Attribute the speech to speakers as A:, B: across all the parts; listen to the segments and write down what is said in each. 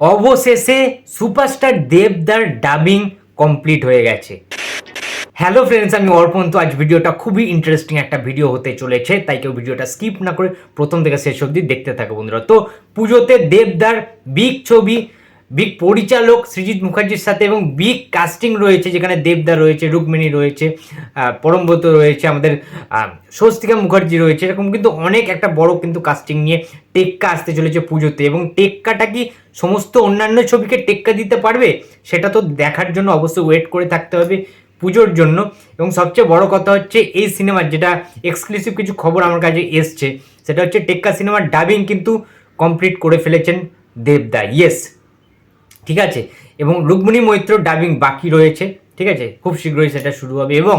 A: অবশেষে সুপারস্টার দেবদার dubbing complete হয়ে গেছে। হ্যালো ফ্রেন্ডস আমি অর্পণ। তো আজ ভিডিওটা খুবই ইন্টারেস্টিং একটা ভিডিও হতে চলেছে, তাই কেউ ভিডিওটা স্কিপ না করে প্রথম থেকে শেষ অবধি দেখতে থাকো বন্ধুরা। তো পুজোতে দেবদার বিগ ছবি বিগ পরিচালক সৃজিৎ মুখার্জির সাথে এবং বিগ কাস্টিং রয়েছে, যেখানে দেবদা রয়েছে, রুক্মিণী রয়েছে পরমব্রত রয়েছে, আমাদের স্বস্তিকা মুখার্জি রয়েছে, এরকম কিন্তু অনেক একটা বড় কিন্তু কাস্টিং নিয়ে টেক্কা আসতে চলেছে পুজোতে। এবং টেক্কাটা কি সমস্ত অন্যান্য ছবিকে টেক্কা দিতে পারবে? সেটা তো দেখার জন্য অবশ্যই ওয়েট করে থাকতে হবে পুজোর জন্য। এবং সবচেয়ে বড় কথা হচ্ছে এই সিনেমার যেটা এক্সক্লুসিভ কিছু খবর আমার কাছে এসছে, সেটা হচ্ছে টেক্কা সিনেমার ডাবিং কিন্তু কমপ্লিট করে ফেলেছেন দেবদা। ইয়েস ঠিক আছে? এবং রুক্মিণী মৈত্র ডাবিং বাকি রয়েছে, ঠিক আছে? খুব শীঘ্রই সেটা শুরু হবে এবং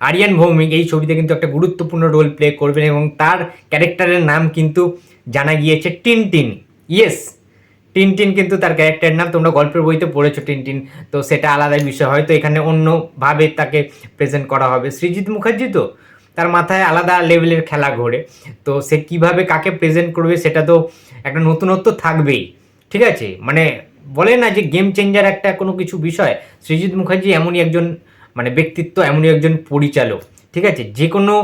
A: আরিয়ান ভৌমিক এই ছবিতে কিন্তু একটা গুরুত্বপূর্ণ রোল প্লে করবেন এবং তার ক্যারেক্টারের নাম কিন্তু জানা গিয়েছে টিনটিন। ইয়েস টিনটিন কিন্তু তার ক্যারেক্টারের নাম, তোমরা গল্পের বইতে পড়েছো টিনটিন, তো সেটা আলাদা বিষয়। হয়তো এখানে অন্যভাবে তাকে প্রেজেন্ট করা হবে। সৃজিৎ মুখার্জি তো, তার মাথায় আলাদা লেভেলের খেলা ঘোরে। তো সে কীভাবে কাকে প্রেজেন্ট করবে সেটা তো একটা নতুনত্ব থাকবেই, ঠিক আছে? মানে বলে না যে গেম চেঞ্জার একটা কোনো কিছু বিষয়, সৃজিৎ মুখার্জি এমনই একজন মানে ব্যক্তিত্ব, এমনই একজন পরিচালক। ঠিক আছে? যে কোনো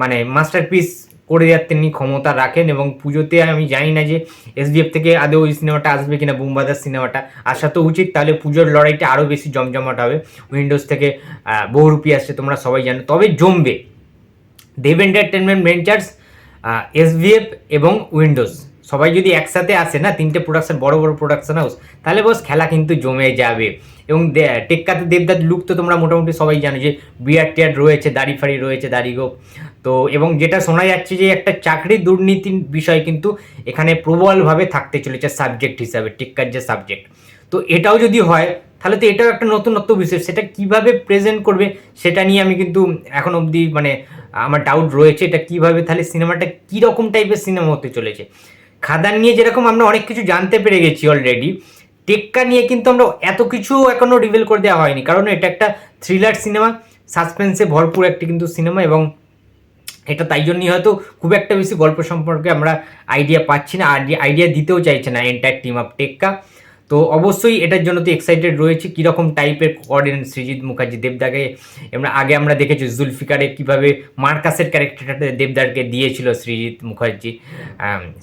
A: মানে মাস্টারপিস করে দেওয়ার তিনি ক্ষমতা রাখেন এবং পুজোতে আমি জানি না যে এসডিএফ থেকে আদৌ ওই সিনেমাটা আসবে কিনা, বুমবাদার সিনেমাটা আসা তো উচিত। তাহলে পুজোর লড়াইটা আরও বেশি জমজমাট হবে। উইন্ডোজ থেকে বহুরূপী আসছে, তোমরা সবাই জানো। তবে জমবে। দেব এন্টারটেনমেন্ট ভেঞ্চার্স এসভিএফ এবং উইন্ডোজ সবাই যদি একসাথে আসে না, তিনটে প্রোডাকশন বড় বড় প্রোডাকশন হাউস তাহলে বস খেলা কিন্তু জমে যাবে। এবং টেক্কাতে দেবদার লুক তো তোমরা মোটামুটি সবাই জানো যে বিয়ার টিয়ার রয়েছে, দাড়ি ফাড়ি রয়েছে, দাড়ি গোপ। তো, এবং যেটা শোনা যাচ্ছে যে একটা চাকরি দুর্নীতির বিষয় কিন্তু এখানে প্রবলভাবে থাকতে চলেছে সাবজেক্ট হিসাবে, টেক্কার যে সাবজেক্ট তো এটাও যদি হয়, তাহলে তো এটাও একটা নতুনত্ব বিষয় সেটা কীভাবে প্রেজেন্ট করবে, সেটা নিয়ে আমি কিন্তু এখন অবধি মানে আমার ডাউট রয়েছে, এটা কীভাবে তাহলে সিনেমাটা কী রকম টাইপের সিনেমা হতে চলেছে। খাদান নিয়ে যেরকম আমরা অনেক কিছু জানতে পেরে গেছি অলরেডি টেক্কা নিয়ে কিন্তু আমরা এত কিছু এখনও রিভিল করে দেওয়া হয়নি। কারণ এটা একটা থ্রিলার সিনেমা সাসপেন্সে ভরপুর একটি কিন্তু সিনেমা এবং এটা তাই জন্যই হয়তো খুব একটা বেশি গল্প সম্পর্কে আমরা আইডিয়া পাচ্ছি না আইডিয়া দিতেও চাইছে না এন্টায়ার টিম অফ টেক্কা। তো অবশ্যই এটার জন্য তো এক্সাইটেড রয়েছে। কীরকম টাইপের করেন সৃজিৎ মুখার্জি, দেবদাকে আমরা, আগে আমরা দেখেছি জুলফিকারে কীভাবে মার্কাসের ক্যারেক্টারটা দেবদারকে দিয়েছিল সৃজিৎ মুখার্জি।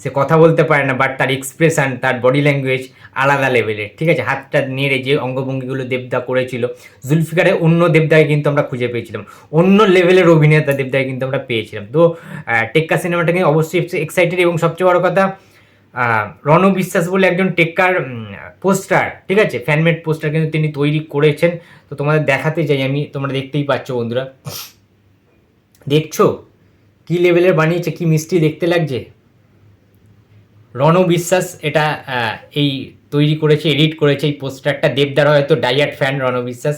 A: সে কথা বলতে পারে না বাট তার এক্সপ্রেশন তার বডি ল্যাঙ্গুয়েজ আলাদা লেভেলের ঠিক আছে? হাতটা নেড়ে যে অঙ্গভঙ্গিগুলো দেবদা করেছিল, জুলফিকারে অন্য দেবদাকে কিন্তু আমরা খুঁজে পেয়েছিলাম। অন্য লেভেলের অভিনেতা দেবদাকে কিন্তু আমরা পেয়েছিলাম। তো টেক্কা সিনেমাটাকে অবশ্যই এক্সাইটেড এবং সবচেয়ে বড় কথা রণ বিশ্বাস বলে একজন টেক্কার পোস্টার, ঠিক আছে? ফ্যানমেড পোস্টার কিন্তু তিনি তৈরি করেছেন। তো তোমাদের দেখাতে চাই, আমি তোমরা দেখতেই পাচ্ছ বন্ধুরা। দেখছ? কি লেভেলের বানিয়েছে, কি মিষ্টি দেখতে লাগছে? রণ বিশ্বাস এটা এই তৈরি করেছে এডিট করেছে এই পোস্টারটা। দেবদার হয়তো ডাইয়াট ফ্যান রণ বিশ্বাস।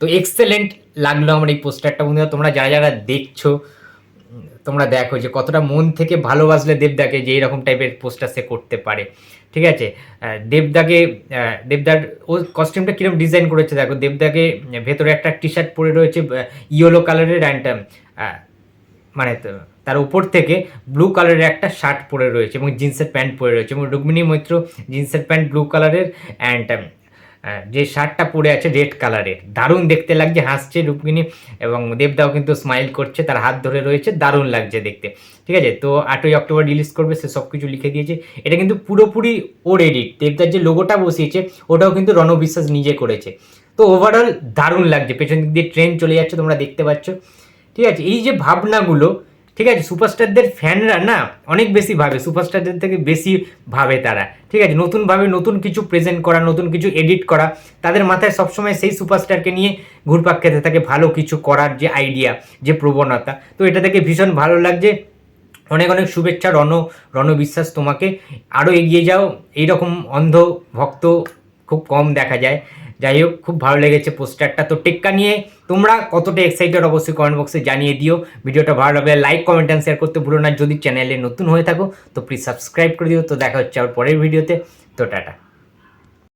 A: তো এক্সেলেন্ট লাগল আমার এই পোস্টারটা বন্ধুরা। তোমরা যারা যারা দেখছ তোমরা দেখো যে কতটা মন থেকে ভালোবাসলে দেবদাকে যে এরকম টাইপের পোস্টার সে করতে পারে। ঠিক আছে? দেবদাকে দেবদার ও কস্টিউমটা কীরকম ডিজাইন করেছে দেখো? দেবদাকে ভেতরে একটা টি শার্ট পরে রয়েছে ইয়েলো কালারের অ্যান্ড মানে তার উপর থেকে ব্লু কালারের একটা শার্ট পরে রয়েছে এবং জিন্সের প্যান্ট পরে রয়েছে এবং রুক্মিণী মৈত্র জিন্সের প্যান্ট ব্লু কালারের অ্যান্ড যে শার্টটা পরে আছে রেড কালারের। দারুণ দেখতে লাগছে, হাসছে রুক্মিণী এবং দেবদাও কিন্তু স্মাইল করছে, তার হাত ধরে রয়েছে, দারুণ লাগছে দেখতে। ঠিক আছে? তো আটই অক্টোবর রিলিজ করবে, সে সব কিছু লিখে দিয়েছে। এটা কিন্তু পুরোপুরি ওর এডিট দেবদার যে লোগোটা বসিয়েছে, ওটাও কিন্তু রণবিশ্বাস নিজে করেছে। তো ওভারঅল দারুণ লাগছে, পেছন দিক দিয়ে ট্রেন চলে যাচ্ছে, তোমরা দেখতে পাচ্ছ। ঠিক আছে? এই যে ভাবনাগুলো ঠিক আছে? সুপারস্টারদের ফ্যানরা না অনেক বেশি ভাবে সুপারস্টারদের থেকে বেশি ভাবে তারা। ঠিক আছে? নতুনভাবে নতুন কিছু প্রেজেন্ট করা, নতুন কিছু এডিট করা, তাদের মাথায় সবসময় সেই সুপারস্টারকে নিয়ে ঘুরপাক খেতে থাকে ভালো কিছু করার যে আইডিয়া যে প্রবণতা। তো এটা থেকে ভীষণ ভালো লাগছে। অনেক অনেক শুভেচ্ছা, রণ, রণবিশ্বাস তোমাকে। আরও এগিয়ে যাও। এইরকম অন্ধ ভক্ত খুব কম দেখা যায়। যাই হোক, খুব ভালো লেগেছে পোস্টারটা। তো টেক্কা নিয়ে তোমরা কতটা এক্সাইটেড অবশ্যই কমেন্ট বক্সে জানিয়ে দিও। ভিডিওটা ভালো লাগলে লাইক কমেন্ট অ্যান্ড শেয়ার করতে ভুলো না। যদি চ্যানেলে নতুন হয়ে থাকো, তো প্লিজ সাবস্ক্রাইব করে দিও। তো দেখা হচ্ছে আবার পরের ভিডিওতে তো টাটা।